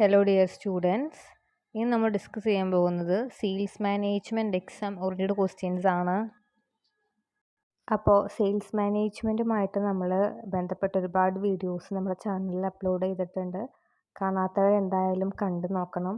Hello dear students ഇന്ന് നമ്മൾ discuss ചെയ്യാൻ പോകുന്നത് sales management exam oriented questions ആണ്. അപ്പോൾ സെയിൽസ് മാനേജ്മെന്റുമായിട്ട് നമ്മൾ ബന്ധപ്പെട്ട ഒരുപാട് വീഡിയോസ് നമ്മുടെ ചാനലിൽ അപ്ലോഡ് ചെയ്തിട്ടുണ്ട്. കാണാത്തവർ എന്തായാലും കണ്ടു നോക്കണം.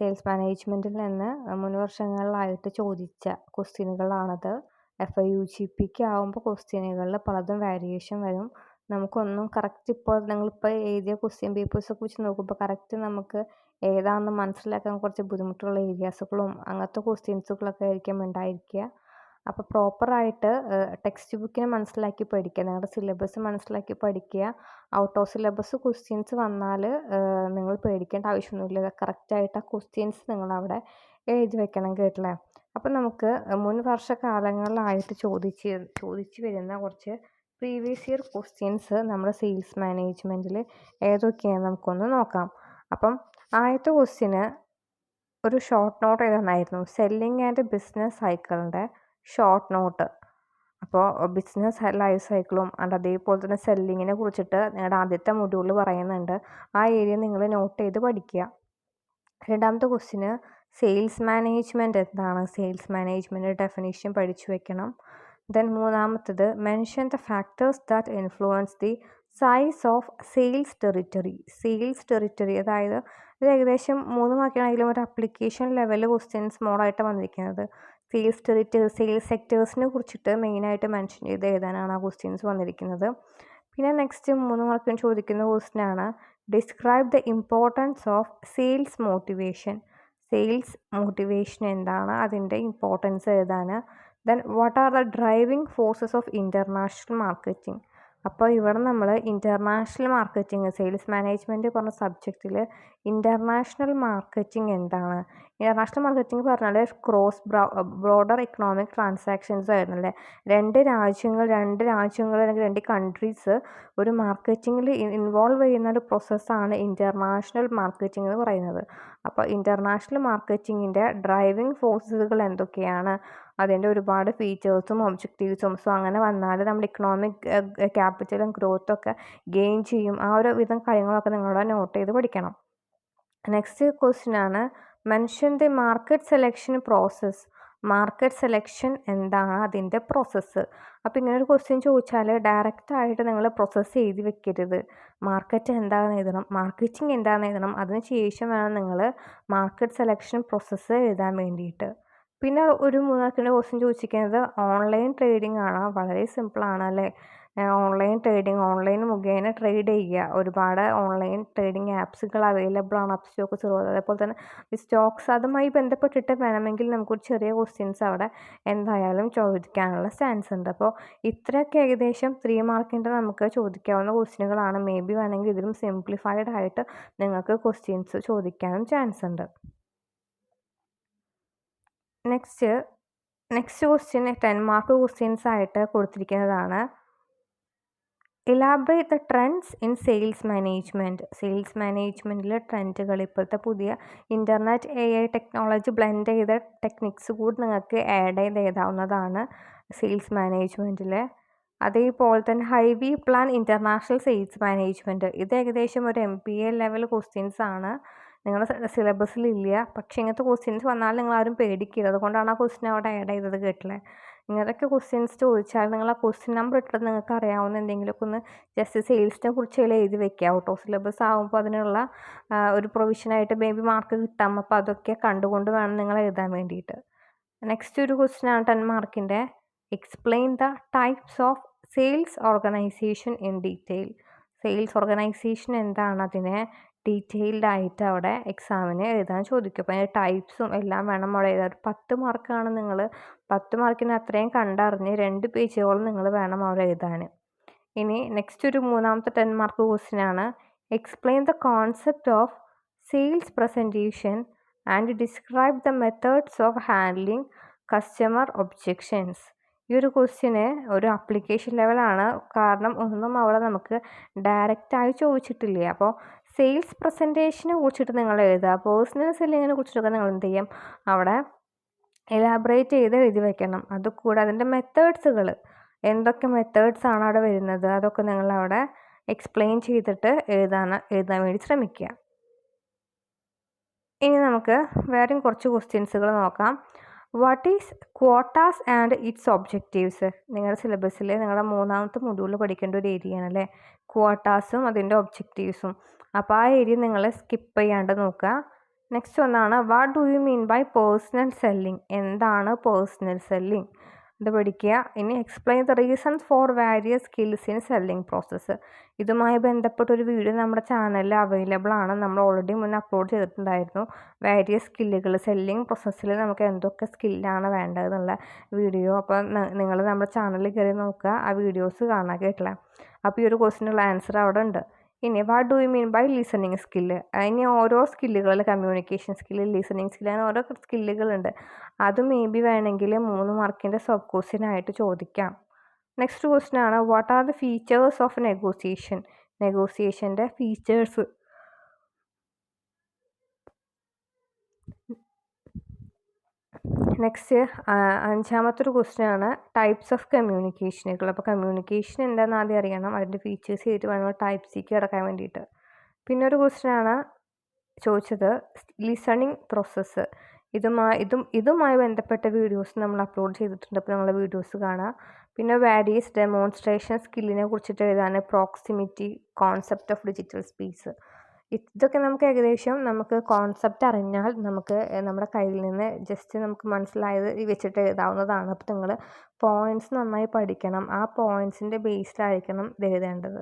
സെയിൽസ് മാനേജ്മെന്റിൽ നിന്ന് മുൻ വർഷങ്ങളിലായിട്ട് ചോദിച്ച ക്വസ്റ്റ്യനുകളാണത് F I U G pick ആകുമ്പോൾ ക്വസ്റ്റ്യനുകളിൽ പലതും വേരിയേഷൻ വരും. നമുക്കൊന്നും കറക്റ്റ് ഇപ്പോൾ നിങ്ങളിപ്പോൾ എഴുതിയ ക്വസ്റ്റ്യൻ പേപ്പേഴ്സൊക്കെ വെച്ച് നോക്കുമ്പോൾ കറക്റ്റ് നമുക്ക് ഏതാണെന്ന് മനസ്സിലാക്കാൻ കുറച്ച് ബുദ്ധിമുട്ടുള്ള ഏരിയാസുകളും അങ്ങനത്തെ ക്വസ്റ്റ്യൻസുകളൊക്കെ ആയിരിക്കും ഉണ്ടായിരിക്കുക. അപ്പോൾ പ്രോപ്പറായിട്ട് ടെക്സ്റ്റ് ബുക്കിനെ മനസ്സിലാക്കി പഠിക്കുക. നിങ്ങളുടെ സിലബസ് മനസ്സിലാക്കി പഠിക്കുക. ഔട്ട് ഓഫ് സിലബസ് ക്വസ്റ്റ്യൻസ് വന്നാൽ നിങ്ങൾ പേടിക്കേണ്ട ആവശ്യമൊന്നുമില്ല. കറക്റ്റായിട്ട് ആ ക്വസ്റ്റ്യൻസ് നിങ്ങളവിടെ എഴുതി വെക്കണം കേട്ടില്ലേ? അപ്പോൾ നമുക്ക് മുൻ വർഷ കാലങ്ങളിലായിട്ട് ചോദിച്ച് ചോദിച്ചു വരുന്ന കുറച്ച് പ്രീവിയസ് ഇയർ ക്വസ്റ്റ്യൻസ് നമ്മുടെ സെയിൽസ് മാനേജ്മെന്റിൽ ഏതൊക്കെയാണ് നമുക്കൊന്ന് നോക്കാം. അപ്പം ആദ്യത്തെ ക്വസ്റ്റ്യന് ഒരു ഷോർട്ട് നോട്ട് എഴുതാനായിരുന്നു. സെല്ലിംഗ് ആൻഡ് ബിസിനസ് സൈക്കിളിന്റെ ഷോർട്ട് നോട്ട് അപ്പോൾ ബിസിനസ് ലൈഫ് സൈക്കിളും അല്ല അതേപോലെ തന്നെ സെല്ലിങ്ങിനെ കുറിച്ചിട്ട് നിങ്ങളുടെ ആദ്യത്തെ മൊഡ്യൂളിൽ പറയുന്നുണ്ട്. ആ ഏരിയ നിങ്ങൾ നോട്ട് ചെയ്ത് പഠിക്കുക. രണ്ടാമത്തെ ക്വസ്റ്റ്യന് സെയിൽസ് മാനേജ്മെന്റ് എന്താണ്? സെയിൽസ് മാനേജ്മെന്റ് ഡെഫിനേഷൻ പഠിച്ചു വെക്കണം. ദെൻ മൂന്നാമത്തത് mention the factors that influence the size of sales territory sales territory അതായത് ഇത് ഏകദേശം മൂന്ന് മാർക്കാണെങ്കിലും ഒരു അപ്ലിക്കേഷൻ ലെവൽ ക്വസ്റ്റ്യൻസ് മോഡായിട്ട് വന്നിരിക്കുന്നത്. സെയിൽസ് ടെറിറ്ററി സെയിൽസ് സെക്ടേഴ്സിനെ കുറിച്ചിട്ട് മെയിനായിട്ട് മെൻഷൻ ചെയ്ത് എഴുതാനാണ് ആ ക്വസ്റ്റ്യൻസ് വന്നിരിക്കുന്നത്. പിന്നെ നെക്സ്റ്റ് മൂന്ന് മാർക്കിന് ചോദിക്കുന്ന ക്വസ്റ്റ്യനാണ് describe the importance of sales motivation sales motivation എന്താണ്? അതിന്റെ ഇമ്പോർട്ടൻസ് എഴുതാൻ then what are the driving forces of international marketing അപ്പോൾ ഇവിടെ നമ്മൾ ഇന്റർനാഷണൽ മാർക്കറ്റിംഗ് സെയിൽസ് മാനേജ്മെന്റ് പറഞ്ഞ സബ്ജക്റ്റിൽ ഇന്റർനാഷണൽ മാർക്കറ്റിംഗ് എന്താണ്? ഇന്റർനാഷണൽ മാർക്കറ്റിംഗ് പറഞ്ഞാൽ ക്രോസ് ബ്രോഡർ ഇക്കണോമിക് ട്രാൻസാക്ഷൻസ് ആയിരുന്നല്ലേ? രണ്ട് രാജ്യങ്ങൾ രണ്ട് രാജ്യങ്ങൾ അല്ലെങ്കിൽ രണ്ട് കൺട്രീസ് ഒരു മാർക്കറ്റിങ്ങിൽ ഇൻവോൾവ് ചെയ്യുന്ന ഒരു പ്രോസസ്സാണ് ഇന്റർനാഷണൽ മാർക്കറ്റിംഗ് എന്ന് പറയുന്നത്. അപ്പോൾ ഇന്റർനാഷണൽ മാർക്കറ്റിങ്ങിന്റെ ഡ്രൈവിംഗ് ഫോഴ്സുകൾ എന്തൊക്കെയാണ്? അതിന്റെ ഒരുപാട് ഫീച്ചേഴ്സും ഒബ്ജക്റ്റീവ്സും സോ അങ്ങനെ വന്നാൽ നമ്മുടെ ഇക്കണോമിക് ക്യാപിറ്റലും ഗ്രോത്തൊക്കെ ഗെയിൻ ചെയ്യും. ആ ഒരു വിധം കാര്യങ്ങളൊക്കെ നിങ്ങളുടെ നോട്ട് ചെയ്ത് പഠിക്കണം. നെക്സ്റ്റ് ക്വസ്റ്റ്യൻ ആണ്. Mention the market selection process market selection എന്താണ് അതിന്റെ പ്രോസസ്സ് അപ്പോൾ ഇങ്ങനെ ഒരു ക്വസ്റ്റ്യൻ ചോദിച്ചാൽ ഡയറക്റ്റ് ആയിട്ട് നിങ്ങൾ പ്രോസസ്സ് എഴുതി വെക്കരുത്. മാർക്കറ്റ് എന്താണെന്ന് എഴുതണം. മാർക്കറ്റിംഗ് എന്താണെന്ന് എഴുതണം. അതിന് ശേഷം വേണം നിങ്ങൾ മാർക്കറ്റ് സെലക്ഷൻ പ്രോസസ്സ് എഴുതാൻ വേണ്ടിയിട്ട്. പിന്നെ ഒരു മൂന്നാക്കിന്റെ ക്വസ്റ്റ്യൻ ചോദിച്ചിരിക്കുന്നത് ഓൺലൈൻ ട്രേഡിംഗ് ആണ്. വളരെ സിമ്പിളാണ് അല്ലേ? ഓൺലൈൻ ട്രേഡിംഗ് ഓൺലൈൻ മുഖേന ട്രേഡ് ചെയ്യുക. ഒരുപാട് ഓൺലൈൻ ട്രേഡിംഗ് ആപ്സുകൾ അവൈലബിൾ ആണ്. അപ്പ് സ്റ്റോക്ക് സിറോ അതേപോലെ തന്നെ ഈ സ്റ്റോക്സ് അതുമായി ബന്ധപ്പെട്ടിട്ട് വേണമെങ്കിൽ നമുക്കൊരു ചെറിയ ക്വസ്റ്റ്യൻസ് അവിടെ എന്തായാലും ചോദിക്കാനുള്ള ചാൻസ് ഉണ്ട്. അപ്പോൾ ഇത്രയൊക്കെ ഏകദേശം ത്രീ മാർക്കിന്റെ നമുക്ക് ചോദിക്കാവുന്ന ക്വസ്റ്റ്യനുകളാണ് മേ ബി വേണമെങ്കിൽ ഇതിലും സിംപ്ലിഫൈഡ് ആയിട്ട് നിങ്ങൾക്ക് ക്വസ്റ്റ്യൻസ് ചോദിക്കാനും ചാൻസ് ഉണ്ട്. Next next question ten mark questions ആയിട്ട് കൊടുത്തിരിക്കുന്നതാണ്. Elaborate the trends in sales management sales മാനേജ്മെന്റിലെ ട്രെൻഡുകൾ ഇപ്പോഴത്തെ പുതിയ internet A I technology blend ചെയ്ത ടെക്നിക്സ് കൂടി നിങ്ങൾക്ക് ആഡ് ചെയ്ത് എഴുതാവുന്നതാണ് സെയിൽസ് മാനേജ്മെന്റിൽ അതേപോലെ തന്നെ ഹൈവി പ്ലാൻ ഇന്റർനാഷണൽ സെയിൽസ് മാനേജ്മെന്റ് ഇത് ഏകദേശം ഒരു M P A level questions ആണ്. നിങ്ങളുടെ സിലബസിലില്ല പക്ഷേ ഇങ്ങനത്തെ ക്വസ്റ്റ്യൻസ് വന്നാൽ നിങ്ങൾ ആരും പേടിക്കരുത്. അതുകൊണ്ടാണ് ആ ക്വസ്റ്റ്യൻ അവിടെ ആഡ് ചെയ്തത് കേട്ടില്ലേ? ഇങ്ങനത്തെ ക്വസ്റ്റ്യൻസ് ചോദിച്ചാൽ നിങ്ങൾ ആ ക്വസ്റ്റ്യൻ നമ്പർ ഇട്ടിട്ട് നിങ്ങൾക്ക് അറിയാവുന്ന എന്തെങ്കിലുമൊക്കെ ഒന്ന് ജസ്റ്റ് സെയിൽസിനെ കുറിച്ച് എഴുതി വെക്കുക. ഓട്ടോ സിലബസ് ആകുമ്പോൾ അതിനുള്ള ഒരു പ്രൊവിഷനായിട്ട് മേ ബി മാർക്ക് കിട്ടാം. അപ്പോൾ അതൊക്കെ കണ്ടുകൊണ്ട് വേണം നിങ്ങൾ എഴുതാൻ വേണ്ടിയിട്ട്. നെക്സ്റ്റ് ഒരു ക്വസ്റ്റ്യൻ ആണ് ടെൻ മാർക്കിന്റെ. Explain the types of sales organisation in detail sales organisation എന്താണ് അതിനെ ഡീറ്റെയിൽഡ് ആയിട്ട് അവിടെ എക്സാമിന് എഴുതാൻ ചോദിക്കും. അപ്പോൾ അതിന്റെ ടൈപ്സും എല്ലാം വേണം അവിടെ എഴുതാൻ. ഒരു പത്ത് മാർക്കാണ് നിങ്ങൾ പത്ത് മാർക്കിന് അത്രയും കണ്ടറിഞ്ഞ് രണ്ട് പേജുകളും നിങ്ങൾ വേണം അവിടെ എഴുതാൻ. ഇനി നെക്സ്റ്റ് ഒരു മൂന്നാമത്തെ ടെൻ മാർക്ക് ക്വസ്റ്റ്യൻ ആണ് explain the concept of sales presentation and describe the methods of handling customer objections ഈ ഒരു ക്വസ്റ്റ്യന് ഒരു അപ്ലിക്കേഷൻ ലെവലാണ് കാരണം ഒന്നും അവിടെ നമുക്ക് ഡയറക്റ്റായി ചോദിച്ചിട്ടില്ല. അപ്പോൾ സെയിൽസ് പ്രസന്റേഷനെ കുറിച്ചിട്ട് നിങ്ങൾ എഴുതുക. പേഴ്സണൽ സെല്ലിങ്ങിനെ കുറിച്ചിട്ടൊക്കെ നിങ്ങൾ എന്ത് ചെയ്യും? അവിടെ എലാബറേറ്റ് ചെയ്ത് എഴുതി വെക്കണം. അതുകൂടെ അതിന്റെ മെത്തേഡ്സുകൾ എന്തൊക്കെ മെത്തേഡ്സ് ആണ് അവിടെ വരുന്നത് അതൊക്കെ നിങ്ങൾ അവിടെ എക്സ്പ്ലെയിൻ ചെയ്തിട്ട് എഴുതാൻ എഴുതാൻ വേണ്ടി ശ്രമിക്കുക. ഇനി നമുക്ക് വേറെയും കുറച്ച് ക്വസ്റ്റ്യൻസുകൾ നോക്കാം. What is quotas and its objectives നിങ്ങളുടെ സിലബസിൽ നിങ്ങളുടെ മൂന്നാമത്തെ മൊഡ്യൂളിൽ പഠിക്കേണ്ട ഒരു ഏരിയ ആണല്ലേ അല്ലേ? ക്വാട്ടാസും അതിന്റെ ഒബ്ജക്റ്റീവ്സും അപ്പോൾ ആ ഏരിയ നിങ്ങൾ സ്കിപ്പ് ചെയ്യാണ്ട് നോക്കുക. നെക്സ്റ്റ് ഒന്നാണ് what do you mean by personal selling എന്താണ് പേഴ്സണൽ സെല്ലിംഗ് ഇത് പഠിക്കുക. ഇനി explain the reasons for various skills in selling process ഇതുമായി ബന്ധപ്പെട്ടൊരു വീഡിയോ നമ്മുടെ ചാനലിൽ അവൈലബിൾ ആണ്. നമ്മൾ ഓൾറെഡി മുന്നേ അപ്ലോഡ് ചെയ്തിട്ടുണ്ടായിരുന്നു. വാരിയസ് സ്കില്ലുകൾ സെല്ലിംഗ് പ്രോസസ്സിൽ നമുക്ക് എന്തൊക്കെ സ്കില്ലാണ് വേണ്ടതെന്നുള്ള വീഡിയോ അപ്പോൾ നിങ്ങൾ നമ്മുടെ ചാനലിൽ കയറി നോക്കുക. ആ വീഡിയോസ് കാണാൻ കേട്ടില്ല. അപ്പോൾ ഈ ഒരു ക്വസ്റ്റിനുള്ള ആൻസർ അവിടെ ഉണ്ട്. ഇനി what do you mean by listening skill ഇനി ഓരോ സ്കില്ലുകൾ കമ്മ്യൂണിക്കേഷൻ സ്കില്ല് ലിസണിങ് സ്കില്ല് അങ്ങനെ ഓരോ സ്കില്ലുകളുണ്ട് അത് മേ ബി വേണമെങ്കിൽ മൂന്ന് മാർക്കിന്റെ സബ് ക്വസ്റ്റ്യൻ ആയിട്ട് ചോദിക്കാം. നെക്സ്റ്റ് ക്വസ്റ്റ്യൻ ആണ് what are the features of negotiation നെഗോസിയേഷന്റെ features next അഞ്ചാമത്തെ ഒരു ക്വസ്റ്റ്യൻ ആണ് ടൈപ്സ് ഓഫ് കമ്മ്യൂണിക്കേഷനുകൾ അപ്പോൾ കമ്മ്യൂണിക്കേഷൻ എന്താണെന്ന് ആദ്യം അറിയണം. അതിന്റെ ഫീച്ചേഴ്സ് ചെയ്തിട്ട് വേണം ടൈപ്സിലേക്ക് കിടക്കാൻ വേണ്ടിയിട്ട്. പിന്നെ ഒരു ക്വസ്റ്റ്യൻ ആണ് ചോദിച്ചത് ലിസണിങ് പ്രോസസ്സ്. ഇതുമായി ഇതും ഇതുമായി ബന്ധപ്പെട്ട വീഡിയോസ് നമ്മൾ അപ്ലോഡ് ചെയ്തിട്ടുണ്ട്. അപ്പോൾ നമ്മളെ വീഡിയോസ് കാണാം. പിന്നെ വാരിയസ് ഡെമോൺസ്ട്രേഷൻ സ്കില്ലിനെ കുറിച്ചിട്ട് എഴുതാൻ proximity concept of digital space. ഇതൊക്കെ നമുക്ക് ഏകദേശം നമുക്ക് കോൺസെപ്റ്റ് അറിഞ്ഞാൽ നമുക്ക് നമ്മുടെ കയ്യിൽ നിന്ന് ജസ്റ്റ് നമുക്ക് മനസ്സിലായത് വെച്ചിട്ട് എഴുതാവുന്നതാണ് അപ്പോൾ നിങ്ങൾ പോയിന്റ്സ് നന്നായി പഠിക്കണം. ആ പോയിന്റ്സിന്റെ ബേസിലായിരിക്കണം ഇത് എഴുതേണ്ടത്.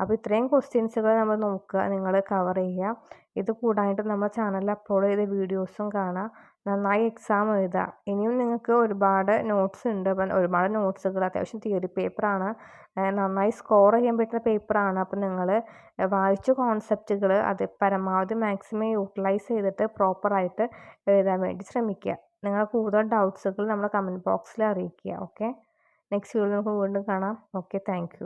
അപ്പോൾ ഇത്രയും ക്വസ്റ്റ്യൻസുകൾ നമ്മൾ നോക്കുക നിങ്ങൾ കവർ ചെയ്യുക. ഇത് കൂടാനായിട്ട് നമ്മുടെ ചാനലിൽ അപ്ലോഡ് ചെയ്ത വീഡിയോസും കാണാം നന്നായി എക്സാം എഴുതുക. ഇനിയും നിങ്ങൾക്ക് ഒരുപാട് നോട്ട്സ് ഉണ്ട്. അപ്പം ഒരുപാട് നോട്ട്സുകൾ അത്യാവശ്യം തിയറി പേപ്പറാണ് നന്നായി സ്കോർ ചെയ്യാൻ പറ്റുന്ന പേപ്പറാണ് അപ്പം നിങ്ങൾ വായിച്ച കോൺസെപ്റ്റുകൾ അത് പരമാവധി മാക്സിമം യൂട്ടിലൈസ് ചെയ്തിട്ട് പ്രോപ്പറായിട്ട് എഴുതാൻ വേണ്ടി ശ്രമിക്കുക. നിങ്ങൾ കൂടുതൽ ഡൗട്ട്സുകൾ നമ്മുടെ കമന്റ് ബോക്സിൽ അറിയിക്കുക. ഓക്കെ നെക്സ്റ്റ് വീഡിയോ നമുക്ക് വീണ്ടും കാണാം. Okay thank